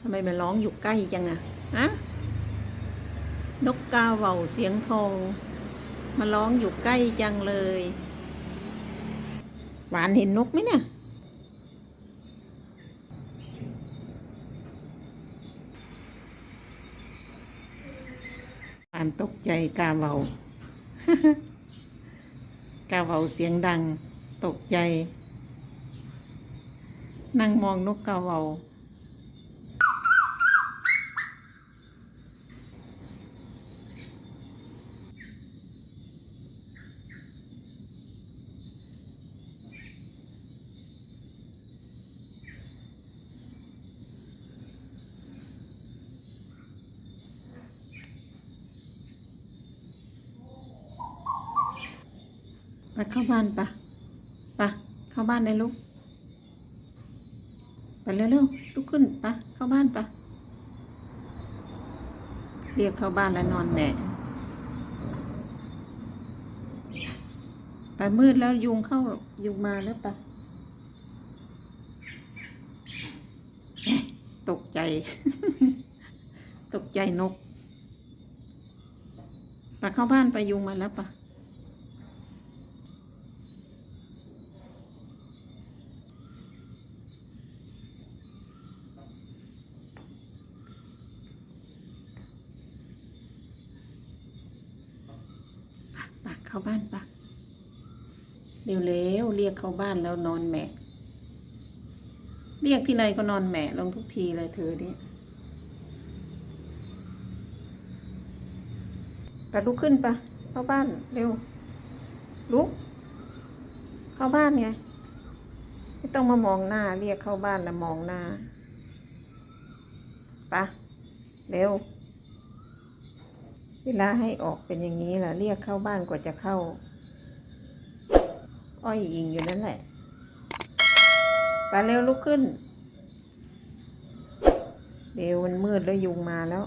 ทำไมมันร้องอยู่ใกล้จังอะฮะนกกาเหว่าเสียงทองมาร้องอยู่ใกล้จังเลย หวานเห็นนกไหมเนี่ยหวานตกใจกาเหว่ากาเหว่าเสียงดัง ตกใจ นั่งมองนกกาเหว่า ไปเข้าบ้านปะปะเข้าบ้านเลยลูกไปเร็วๆลุกขึ้นปะเข้าบ้านปะเรียกเข้าบ้านแล้วนอนแหม่ไปมืดแล้วยุงเข้ายุงมาแล้วปะเอ๊ะตกใจ ตกใจนกไปเข้าบ้านไปยุงมาแล้วปะ เข้าบ้านปะเร็วๆเรียกเข้าบ้านแล้วนอนแหมะเรียกที่ไรก็นอนแหมะลงทุกทีเลยเธอเนี่ยปะลุกขึ้นปะเข้าบ้านเร็ว ลุก เข้าบ้านไงไม่ต้องมามองหน้า เรียกเข้าบ้านแล้วมองหน้าปะเร็ว เวลาให้ออกเป็นอย่างนี้แหละเรียกเข้าบ้านกว่าจะเข้า อ้อยอิงอยู่นั่นแหละไปเร็วลุกขึ้นเร็วมันมืดแล้วยุงมาแล้ว